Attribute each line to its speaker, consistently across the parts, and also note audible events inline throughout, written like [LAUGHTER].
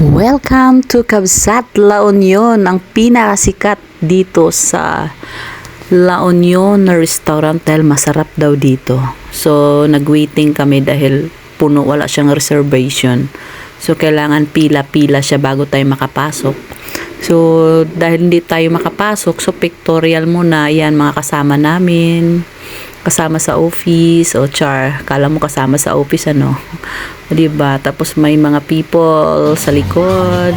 Speaker 1: Welcome to Kabsat La Union, ang pinakasikat dito sa La Union na restaurant dahil masarap daw dito. So, nag-waiting kami dahil puno, wala siyang reservation. So, kailangan pila-pila siya bago tayo makapasok. So, dahil hindi tayo makapasok, so pictorial muna, yan mga kasama namin kasama sa office. O char kala mo kasama sa office ano? O diba? Tapos may mga people sa likod.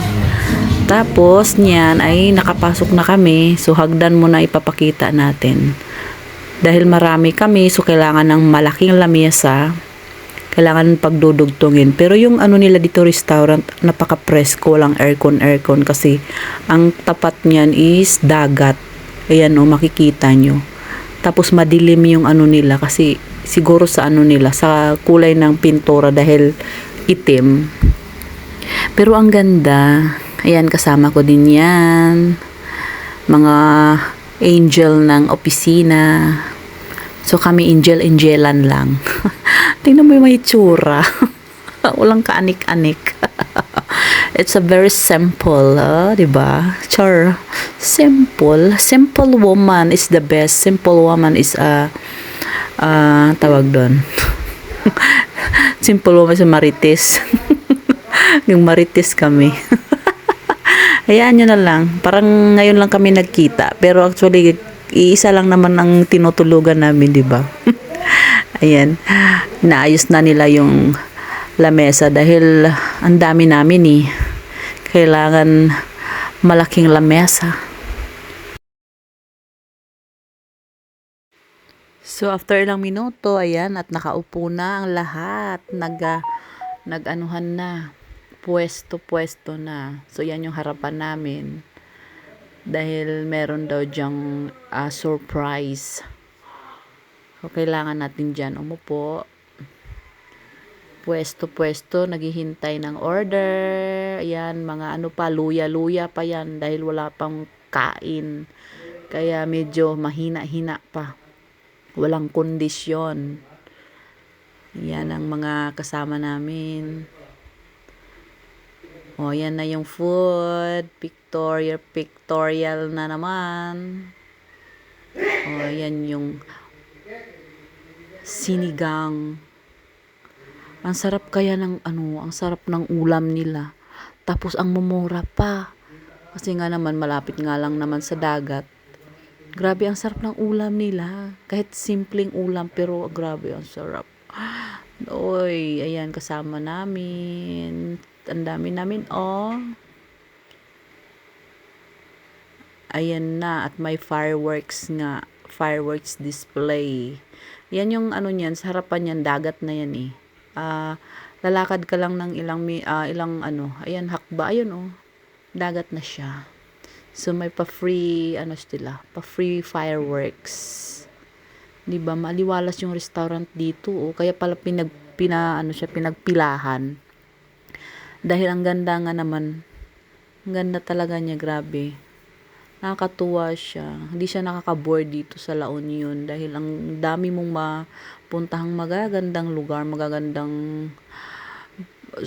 Speaker 1: Tapos niyan ay nakapasok na kami. So hagdan mo na ipapakita natin. Dahil marami kami so kailangan ng malaking lamesa. Kailangan pagdudugtungin. Pero yung ano nila dito restaurant napaka presko walang aircon aircon. Kasi ang tapat niyan is dagat. Ayan o makikita nyo tapos madilim yung ano nila kasi siguro sa ano nila sa kulay ng pintura dahil itim. Pero ang ganda. Ayan kasama ko din yan. Mga angel ng opisina. So kami angel angelan lang. [LAUGHS] Tingnan mo yung may tsura. [LAUGHS] Walang kaanik-anik. It's a very simple, ah, 'di ba? Char. Simple. Simple woman is the best. Simple woman is a uh, tawag doon. [LAUGHS] simple woman is a marites. [LAUGHS] yung marites kami. [LAUGHS] Hayaan nyo na lang. Parang ngayon lang kami nagkita. Pero actually, iisa lang naman ang tinutulugan namin, di ba? Ayan. Naayos na nila yung lamesa dahil ang dami namin eh. Kailangan malaking lamesa. So after ilang minuto, ayan, at nakaupo na ang lahat. Nag, ah, nag-anuhan na. Pwesto-pwesto na. So yan yung harapan namin. Dahil meron daw dyang ah, surprise. So kailangan natin dyan umupo pwesto-pwesto, naghihintay ng order. Ayan, mga ano pa, luya-luya pa yan dahil wala pang kain. Kaya medyo mahina-hina pa. Walang kondisyon. Yan ang mga kasama namin. O, yan na yung food. Pictorial, pictorial na naman. O, yan yung sinigang ang sarap kaya ng ano, ang sarap ng ulam nila. Tapos ang mumura pa. Kasi nga naman malapit nga lang naman sa dagat. Grabe ang sarap ng ulam nila. Kahit simpleng ulam pero grabe ang sarap. Oy, ayan kasama namin. Ang dami namin oh. Ayan na at may fireworks nga. Fireworks display. Yan yung ano niyan, sa harapan niyan dagat na yan eh uh, lalakad ka lang ng ilang uh, ilang ano ayan hakba. Ayun oh. Dagat na siya. So may pa free ano sila pa free fireworks. Di ba? Maliwalas yung restaurant dito oh. Kaya pala pinag pina ano siya pinagpilahan. Dahil ang ganda nga naman. Ang ganda talaga niya grabe. Nakakatuwa siya. Hindi siya nakaka-board dito sa La Union dahil ang dami mong mapuntahang magagandang lugar, magagandang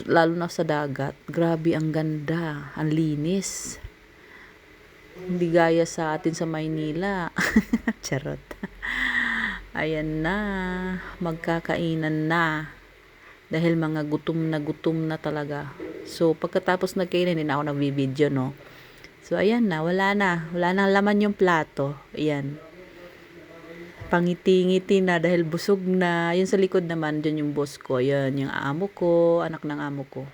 Speaker 1: lalo na sa dagat. Grabe ang ganda, ang linis. Hindi gaya sa atin sa Maynila. [LAUGHS] Charot. Ayan na, magkakainan na. Dahil mga gutom na gutom na talaga. So, pagkatapos nagkainan, hindi na ako nag-video, no? So, ayan na. Wala na. Wala nang laman yung plato. Ayan. Pangiti-ngiti na dahil busog na. Yun sa likod naman, dyan yung boss ko. Yan, yung amo ko, anak ng amo ko.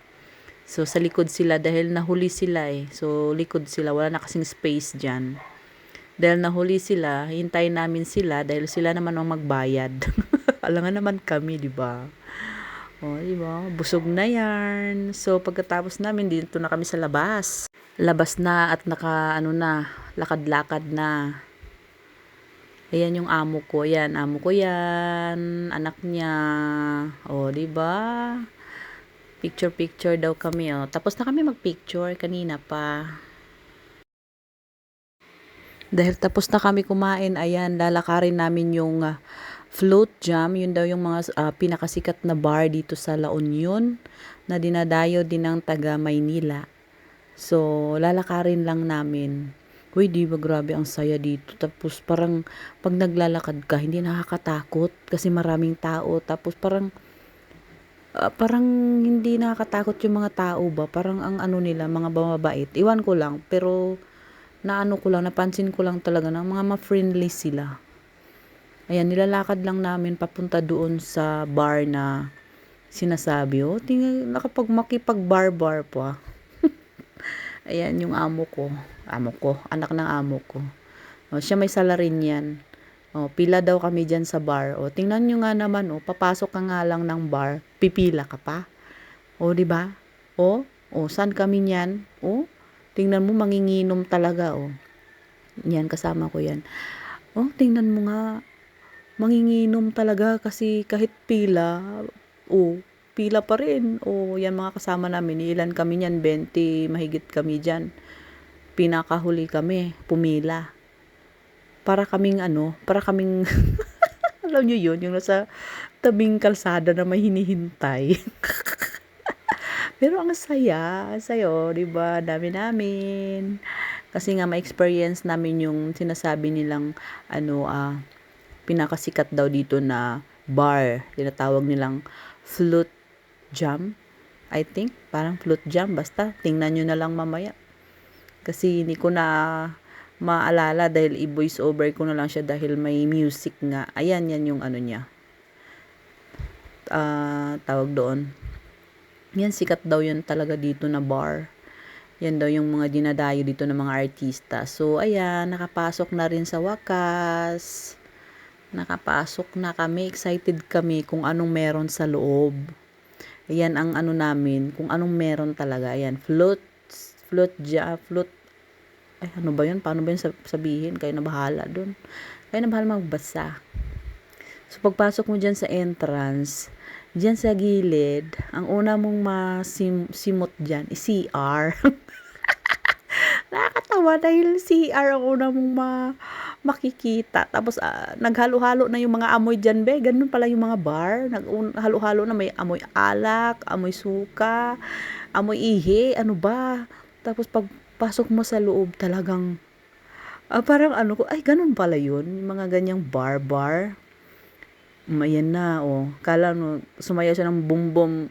Speaker 1: So, sa likod sila dahil nahuli sila eh. So, likod sila. Wala na kasing space dyan. Dahil nahuli sila, hintayin namin sila dahil sila naman ang magbayad. [LAUGHS] Alangan naman kami, di ba? O, di ba? Busog na yan. So, pagkatapos namin, dito na kami sa labas labas na at naka ano na lakad-lakad na ayan yung amo ko. Yan amo ko yan. Anak niya. O di ba? Picture picture daw kami oh. Tapos na kami magpicture kanina pa. Dahil tapos na kami kumain ayan lalakarin namin yung uh, float jam. Yun daw yung mga uh, pinakasikat na bar dito sa La Union na dinadayo din ng taga Maynila. So, lalakarin lang namin. Uy, di ba grabe ang saya dito. Tapos parang pag naglalakad ka, hindi nakakatakot kasi maraming tao. Tapos parang ah, parang hindi nakakatakot yung mga tao ba. Parang ang ano nila, mga bumabait. Iwan ko lang, pero naano ko lang, napansin ko lang talaga na mga ma-friendly sila. Ayan, nilalakad lang namin papunta doon sa bar na sinasabi. Oh, tingnan, nakapag makipag-bar-bar pa. [LAUGHS] Ayan, yung amo ko. Amo ko, anak ng amo ko. Oh, siya may salarin yan. Oh, pila daw kami dyan sa bar. Oh, tingnan nyo nga naman, oh, papasok ka nga lang ng bar, pipila ka pa. Oh, di ba? Oh, oh, saan kami niyan? Oh, tingnan mo, manginginom talaga, oh. Yan, kasama ko yan. Oh, tingnan mo nga, manginginom talaga kasi kahit pila, oh, pila pa rin. Oh, yan mga kasama namin. Ilan kami niyan? 20, mahigit kami dyan. Pinakahuli kami, pumila. Para kaming ano, para kaming, [LAUGHS] alam nyo yun, yung nasa tabing kalsada na may hinihintay. [LAUGHS] Pero ang saya, sayo, di ba? Dami namin. Kasi nga ma-experience namin yung sinasabi nilang ano ah pinakasikat daw dito na bar. Tinatawag nilang flute jam. I think parang flute jam basta tingnan nyo na lang mamaya. Kasi hindi ko na maalala dahil i-voice over ko na lang siya dahil may music nga. Ayan, yan yung ano niya. Ah, tawag doon. Yan, sikat daw yun talaga dito na bar. Yan daw yung mga dinadayo dito ng mga artista. So, ayan, nakapasok na rin sa wakas. Nakapasok na kami. Excited kami kung anong meron sa loob. Ayan ang ano namin, kung anong meron talaga. Ayan, float, float, ja, float. Ay, ano ba yun? Paano ba yun sab- sabihin? Kayo na bahala dun. Kayo na bahala magbasa. So, pagpasok mo dyan sa entrance, dyan sa gilid, ang una mong masimot dyan is CR. [LAUGHS] Nakakatawa dahil CR ang una mong ma makikita. Tapos, ah, naghalo-halo na yung mga amoy dyan, be. Ganun pala yung mga bar. Naghalo-halo na may amoy alak, amoy suka, amoy ihi, ano ba. Tapos, pagpasok mo sa loob, talagang, ah, parang ano ko, ay, ganun pala yun. Mga ganyang bar-bar. Ayan na, oh. Kala no, sumayaw siya ng bum-bum.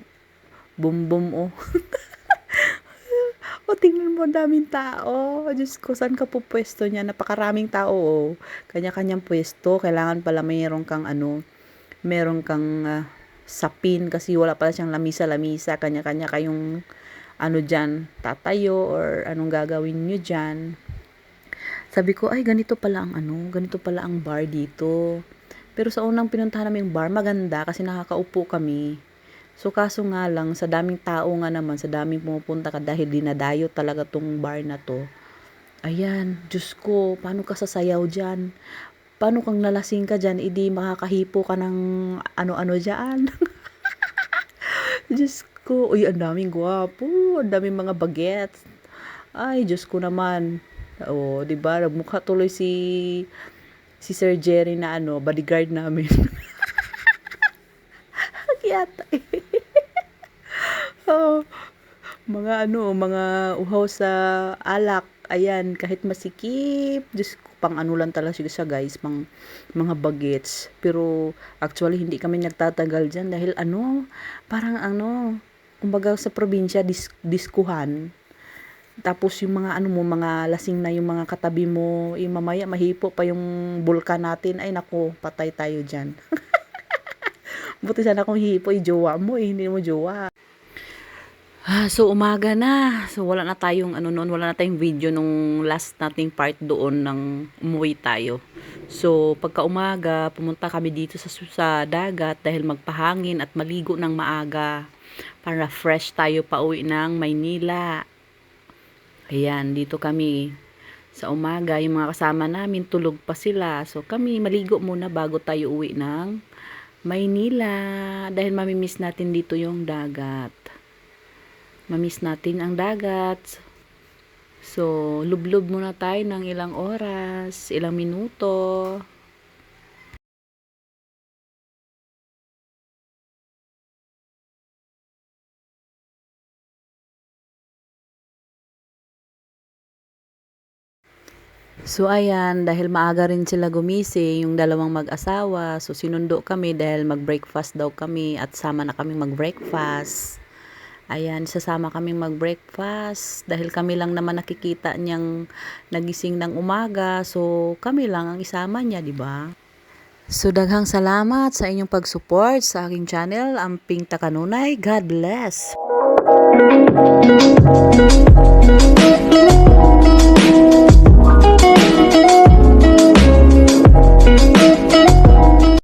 Speaker 1: Bum-bum, oh. [LAUGHS] o, tingnan mo, daming tao. Diyos ko, saan ka po pwesto niya? Napakaraming tao, oh. Kanya-kanyang pwesto. Kailangan pala mayroon kang, ano, meron kang ah, sapin kasi wala pala siyang lamisa-lamisa. Kanya-kanya kayong, ano dyan, tatayo or anong gagawin nyo dyan. Sabi ko, ay, ganito pala ang ano, ganito pala ang bar dito. Pero sa unang pinuntahan namin bar, maganda kasi nakakaupo kami. So kaso nga lang, sa daming tao nga naman, sa daming pumupunta ka dahil dinadayo talaga tong bar na to. Ayan, Diyos ko, paano ka sasayaw dyan? Paano kang nalasing ka dyan, hindi makakahipo ka ng ano-ano dyan? [LAUGHS] Diyos ko, uy, ang daming gwapo, ang daming mga bagets. Ay, Diyos ko naman. O, di ba? Nagmukha tuloy si si Sir Jerry na ano, bodyguard namin. [LAUGHS] Yata eh. [LAUGHS] oh, mga ano, mga uhaw sa alak. Ayan, kahit masikip. Diyos ko, pang ano lang talaga siya guys, pang mga bagets. Pero actually hindi kami nagtatagal dyan dahil ano, parang ano, kumbaga sa probinsya, dis diskuhan. Tapos yung mga ano mo, mga lasing na yung mga katabi mo, eh, mamaya mahipo pa yung bulkan natin. Ay nako, patay tayo dyan. [LAUGHS] Buti sana kung hipo, eh, jowa mo, eh, hindi mo jowa. Ah, so umaga na. So wala na tayong ano noon, wala na tayong video nung last nating part doon ng umuwi tayo. So pagka umaga, pumunta kami dito sa sa dagat dahil magpahangin at maligo ng maaga para fresh tayo pa uwi ng Maynila. Ayan, dito kami sa umaga, yung mga kasama namin tulog pa sila. So kami maligo muna bago tayo uwi ng Maynila dahil mamimiss natin dito yung dagat. Mamiss natin ang dagat. So, lublub muna tayo ng ilang oras, ilang minuto. So ayan, dahil maaga rin sila gumising, yung dalawang mag-asawa, so sinundo kami dahil mag-breakfast daw kami at sama na kami mag-breakfast. Ayan, sasama kaming mag-breakfast dahil kami lang naman nakikita niyang nagising ng umaga, so kami lang ang isama niya, di ba? So daghang salamat sa inyong pag-support sa aking channel, Amping Takanunay. God bless!